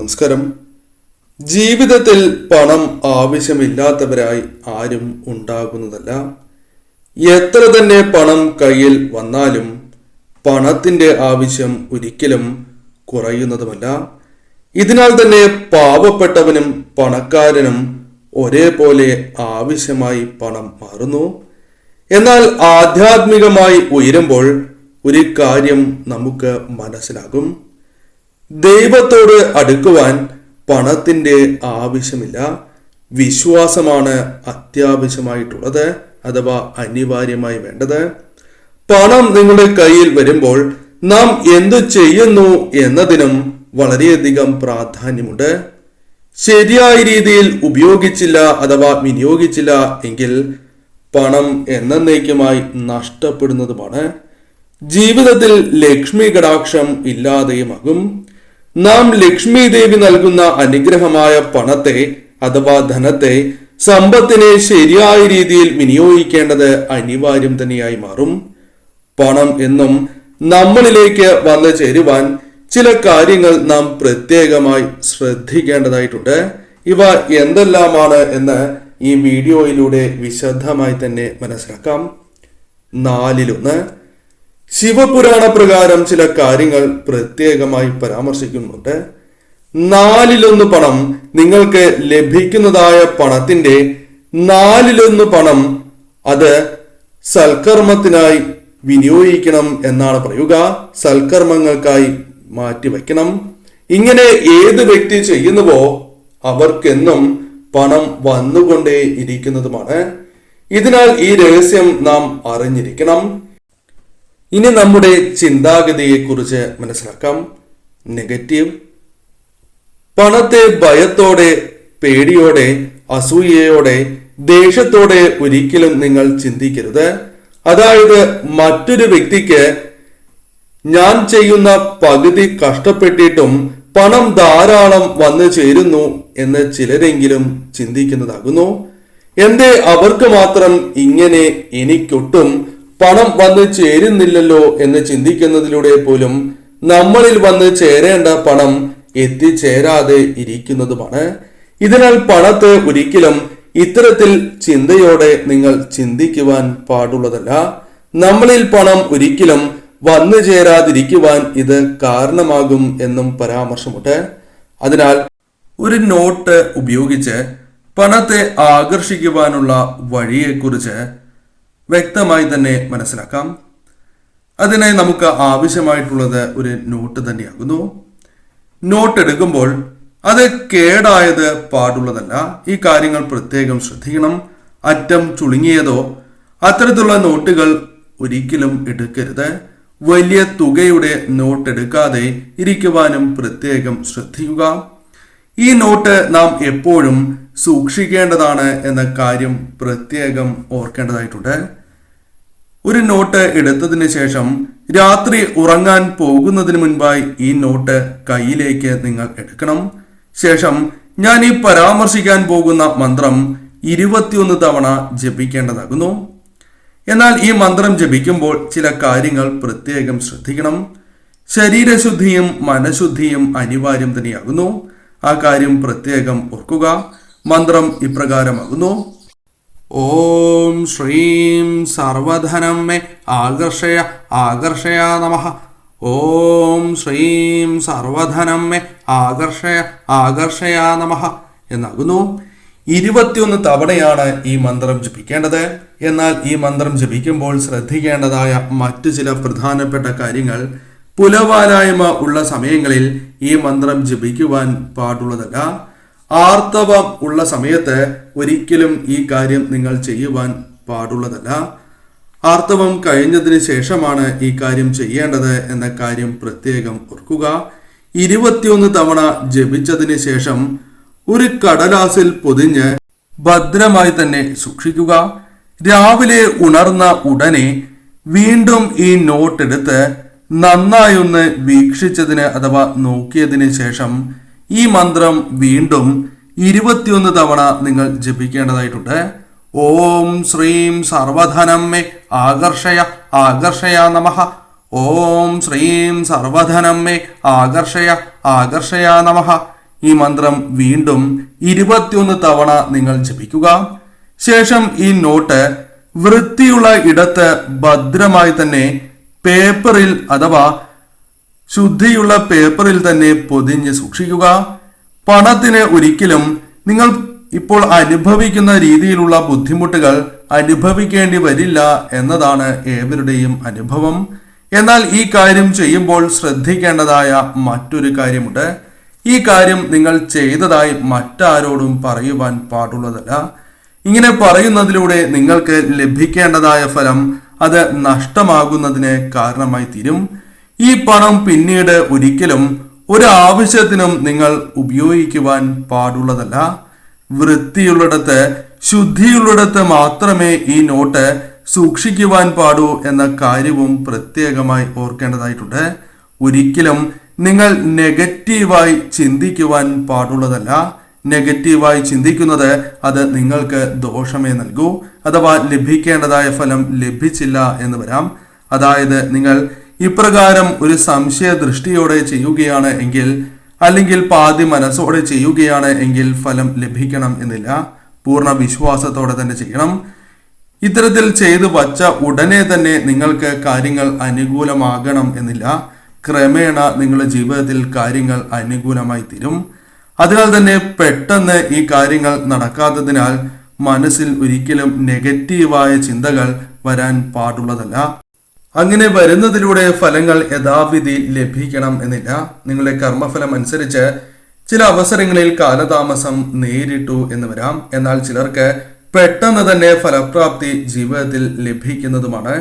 നമസ്കാരം. ജീവിതത്തിൽ പണം ആവശ്യമില്ലാത്തവരായി ആരും ഉണ്ടാകുന്നതല്ല. എത്ര തന്നെ പണം കയ്യിൽ വന്നാലും പണത്തിന്റെ ആവശ്യം ഒരിക്കലും കുറയുന്നതുമല്ല. ഇതിനാൽ തന്നെ പാവപ്പെട്ടവനും പണക്കാരനും ഒരേപോലെ ആവശ്യമായി പണം മാറുന്നു. എന്നാൽ ആധ്യാത്മികമായി ഉയരുമ്പോൾ ഒരു കാര്യം നമുക്ക് മനസ്സിലാകും. ദൈവത്തോട് അടുക്കുവാൻ പണത്തിന്റെ ആവശ്യമില്ല. വിശ്വാസമാണ് അത്യാവശ്യമായിട്ടുള്ളത് അഥവാ അനിവാര്യമായി വേണ്ടത്. പണം നിങ്ങളുടെ കയ്യിൽ വരുമ്പോൾ നാം എന്തു ചെയ്യുന്നു എന്നതിനും വളരെയധികം പ്രാധാന്യമുണ്ട്. ശരിയായ രീതിയിൽ ഉപയോഗിച്ചില്ല അഥവാ വിനിയോഗിച്ചില്ല എങ്കിൽ പണം എന്നേക്കുമായി നഷ്ടപ്പെടുന്നതുമാണ്. ജീവിതത്തിൽ ലക്ഷ്മി കടാക്ഷം ഇല്ലാതെയുമാകും. നാം ലക്ഷ്മി ദേവി നൽകുന്ന അനുഗ്രഹമായ പണത്തെ അഥവാ ധനത്തെ സമ്പത്തിനെ ശരിയായ രീതിയിൽ വിനിയോഗിക്കേണ്ടത് അനിവാര്യം തന്നെയായി മാറും. പണം എന്നും നമ്മളിലേക്ക് വന്നു ചേരുവാൻ ചില കാര്യങ്ങൾ നാം പ്രത്യേകമായി ശ്രദ്ധിക്കേണ്ടതായിട്ടുണ്ട്. ഇവ എന്തെല്ലാമാണ് എന്ന് ഈ വീഡിയോയിലൂടെ വിശദമായി തന്നെ മനസ്സിലാക്കാം. നാലിലൊന്ന് ശിവപുരാണ പ്രകാരം ചില കാര്യങ്ങൾ പ്രത്യേകമായി പരാമർശിക്കുന്നുണ്ട്. നാലിലൊന്ന് പണം നിങ്ങൾക്ക് ലഭിക്കുന്നതായ പണത്തിന്റെ നാലിലൊന്ന് പണം അത് സൽക്കർമ്മത്തിനായി വിനിയോഗിക്കണം എന്നാണ് പറയുക. സൽക്കർമ്മങ്ങൾക്കായി മാറ്റിവെക്കണം. ഇങ്ങനെ ഏത് വ്യക്തി ചെയ്യുന്നുവോ അവർക്കെന്നും പണം വന്നുകൊണ്ടേ ഇരിക്കുന്നതുമാണ് ഇതിനാൽ ഈ രഹസ്യം നാം അറിഞ്ഞിരിക്കണം. ഇനി നമ്മുടെ ചിന്താഗതിയെ കുറിച്ച് മനസ്സിലാക്കാം. നെഗറ്റീവ് പണത്തെ ഭയത്തോടെ പേടിയോടെ അസൂയയോടെ ദേഷ്യത്തോടെ ഒരിക്കലും നിങ്ങൾ ചിന്തിക്കരുത്. അതായത് മറ്റൊരു വ്യക്തിക്ക് ഞാൻ ചെയ്യുന്ന പകുതി കഷ്ടപ്പെട്ടിട്ടും പണം ധാരാളം വന്നു ചേരുന്നു എന്ന് ചിലരെങ്കിലും ചിന്തിക്കുന്നതാകുന്നു. എന്തേ അവർക്ക് മാത്രം ഇങ്ങനെ എനിക്കൊട്ടും പണം വന്ന് ചേരുന്നില്ലല്ലോ എന്ന് ചിന്തിക്കുന്നതിലൂടെ പോലും നമ്മളിൽ വന്ന് ചേരേണ്ട പണം എത്തിച്ചേരാതെ ഇരിക്കുന്നതുമാണ്. ഇതിനാൽ പണത്തെ ഒരിക്കലും ഇത്തരത്തിൽ ചിന്തയോടെ നിങ്ങൾ ചിന്തിക്കുവാൻ പാടുള്ളതല്ല. നമ്മളിൽ പണം ഒരിക്കലും വന്നു ചേരാതിരിക്കുവാൻ ഇത് കാരണമാകും എന്നും പരാമർശമുണ്ട്. അതിനാൽ ഒരു നോട്ട് ഉപയോഗിച്ച് പണത്തെ ആകർഷിക്കുവാനുള്ള വഴിയെക്കുറിച്ച് വ്യക്തമായി തന്നെ മനസ്സിലാക്കാം. അതിനായി നമുക്ക് ആവശ്യമായിട്ടുള്ളത് ഒരു നോട്ട് തന്നെയാകുന്നു. നോട്ട് എടുക്കുമ്പോൾ അത് കേടായത് പാടുള്ളതല്ല. ഈ കാര്യങ്ങൾ പ്രത്യേകം ശ്രദ്ധിക്കണം. അറ്റം ചുളുങ്ങിയതോ അത്തരത്തിലുള്ള നോട്ടുകൾ ഒരിക്കലും എടുക്കരുത്. വലിയ തുകയുടെ നോട്ട് എടുക്കാതെ ഇരിക്കുവാനും പ്രത്യേകം ശ്രദ്ധിക്കുക. ഈ നോട്ട് നാം എപ്പോഴും സൂക്ഷിക്കേണ്ടതാണ് എന്ന കാര്യം പ്രത്യേകം ഓർക്കേണ്ടതായിട്ടുണ്ട്. ഒരു നോട്ട് എടുത്തതിന് ശേഷം രാത്രി ഉറങ്ങാൻ പോകുന്നതിന് മുൻപായി ഈ നോട്ട് കയ്യിലേക്ക് നിങ്ങൾ എടുക്കണം. ശേഷം ഞാൻ ഈ പരാമർശിക്കാൻ പോകുന്ന മന്ത്രം ഇരുപത്തിയൊന്ന് തവണ ജപിക്കേണ്ടതാകുന്നു. എന്നാൽ ഈ മന്ത്രം ജപിക്കുമ്പോൾ ചില കാര്യങ്ങൾ പ്രത്യേകം ശ്രദ്ധിക്കണം. ശരീരശുദ്ധിയും മനഃശുദ്ധിയും അനിവാര്യം തന്നെയാകുന്നു. ആ കാര്യം പ്രത്യേകം ഓർക്കുക. മന്ത്രം ഇപ്രകാരമാകുന്നു. ഓം ശ്രീം സർവധനം മേ ആകർഷയ ആകർഷയ നമ. ഓം ശ്രീം സർവധനം മേ ആകർഷയ ആകർഷയ നമ എന്നാകുന്നു. ഇരുപത്തിയൊന്ന് തവണയാണ് ഈ മന്ത്രം ജപിക്കേണ്ടത്. എന്നാൽ ഈ മന്ത്രം ജപിക്കുമ്പോൾ ശ്രദ്ധിക്കേണ്ടതായ മറ്റു ചില പ്രധാനപ്പെട്ട കാര്യങ്ങൾ പുലവാലായ്മ ഉള്ള സമയങ്ങളിൽ ഈ മന്ത്രം ജപിക്കുവാൻ പാടുള്ളതല്ല. ആർത്തവം ഉള്ള സമയത്ത് ഒരിക്കലും ഈ കാര്യം നിങ്ങൾ ചെയ്യുവാൻ പാടുള്ളതല്ല. ആർത്തവം കഴിഞ്ഞതിന് ശേഷമാണ് ഈ കാര്യം ചെയ്യേണ്ടത് എന്ന കാര്യം പ്രത്യേകം ഓർക്കുക. ഇരുപത്തിയൊന്ന് തവണ ജപിച്ചതിന് ശേഷം ഒരു കടലാസിൽ പൊതിഞ്ഞ് ഭദ്രമായി തന്നെ സൂക്ഷിക്കുക. രാവിലെ ഉണർന്ന ഉടനെ വീണ്ടും ഈ നോട്ട് എടുത്ത് നന്നായൊന്ന് വീക്ഷിച്ചതിന് അഥവാ നോക്കിയതിന് ശേഷം ഈ മന്ത്രം വീണ്ടും ഇരുപത്തിയൊന്ന് തവണ നിങ്ങൾ ജപിക്കേണ്ടതായിട്ടുണ്ട്. ഓം ശ്രീം സർവധനം മേ ആകർഷയ ആകർഷയ നമഃ. ഓം ശ്രീം സർവധനം മേ ആകർഷയ ആകർഷയ നമഃ. ഈ മന്ത്രം വീണ്ടും ഇരുപത്തിയൊന്ന് തവണ നിങ്ങൾ ജപിക്കുക. ശേഷം ഈ നോട്ട് വൃത്തിയുള്ള ഇടത്ത് ഭദ്രമായി തന്നെ പേപ്പറിൽ അഥവാ ശുദ്ധിയുള്ള പേപ്പറിൽ തന്നെ പൊതിഞ്ഞ് സൂക്ഷിക്കുക. പണത്തിന് ഒരിക്കലും നിങ്ങൾ ഇപ്പോൾ അനുഭവിക്കുന്ന രീതിയിലുള്ള ബുദ്ധിമുട്ടുകൾ അനുഭവിക്കേണ്ടി വരില്ല എന്നതാണ് ഏവരുടെയും അനുഭവം. എന്നാൽ ഈ കാര്യം ചെയ്യുമ്പോൾ ശ്രദ്ധിക്കേണ്ടതായ മറ്റൊരു കാര്യമുണ്ട്. ഈ കാര്യം നിങ്ങൾ ചെയ്തതായി മറ്റാരോടും പറയുവാൻ പാടുള്ളതല്ല. ഇങ്ങനെ പറയുന്നതിലൂടെ നിങ്ങൾക്ക് ലഭിക്കേണ്ടതായ ഫലം അത് നഷ്ടമാകുന്നതിന് കാരണമായി തീരും. ഈ പണം പിന്നീട് ഒരിക്കലും ഒരു ആവശ്യത്തിനും നിങ്ങൾ ഉപയോഗിക്കുവാൻ പാടുള്ളതല്ല. വൃത്തിയുള്ളിടത്ത് ശുദ്ധിയുള്ളിടത്ത് മാത്രമേ ഈ നോട്ട് സൂക്ഷിക്കുവാൻ പാടൂ എന്ന കാര്യവും പ്രത്യേകമായി ഓർക്കേണ്ടതായിട്ടുണ്ട്. ഒരിക്കലും നിങ്ങൾ നെഗറ്റീവായി ചിന്തിക്കുവാൻ പാടുള്ളതല്ല. നെഗറ്റീവായി ചിന്തിക്കുന്നത് അത് നിങ്ങൾക്ക് ദോഷമേ നൽകൂ. അഥവാ ലഭിക്കേണ്ടതായ ഫലം ലഭിച്ചില്ല എന്ന് വരാം. അതായത് നിങ്ങൾ ഇപ്രകാരം ഒരു സംശയ ദൃഷ്ടിയോടെ ചെയ്യുകയാണ് എങ്കിൽ അല്ലെങ്കിൽ പാതി മനസ്സോടെ ചെയ്യുകയാണ് എങ്കിൽ ഫലം ലഭിക്കണം എന്നില്ല. പൂർണ വിശ്വാസത്തോടെ തന്നെ ചെയ്യണം. ഇത്തരത്തിൽ ചെയ്തു വച്ച ഉടനെ തന്നെ നിങ്ങൾക്ക് കാര്യങ്ങൾ അനുകൂലമാകണം എന്നില്ല. ക്രമേണ നിങ്ങളുടെ ജീവിതത്തിൽ കാര്യങ്ങൾ അനുകൂലമായി തീരും. അതിനാൽ തന്നെ പെട്ടെന്ന് ഈ കാര്യങ്ങൾ നടക്കാത്തതിനാൽ മനസ്സിൽ ഒരിക്കലും നെഗറ്റീവായ ചിന്തകൾ വരാൻ പാടുള്ളതല്ല. അങ്ങനെ വരുന്നതിലൂടെ ഫലങ്ങൾ യഥാവിധി ലഭിക്കണം എന്നില്ല. നിങ്ങളുടെ കർമ്മഫലം അനുസരിച്ച് ചില അവസരങ്ങളിൽ കാലതാമസം നേരിട്ടു എന്ന് വരാം. എന്നാൽ ചിലർക്ക് പെട്ടെന്ന് തന്നെ ഫലപ്രാപ്തി ജീവിതത്തിൽ ലഭിക്കുന്നതുമാണ്.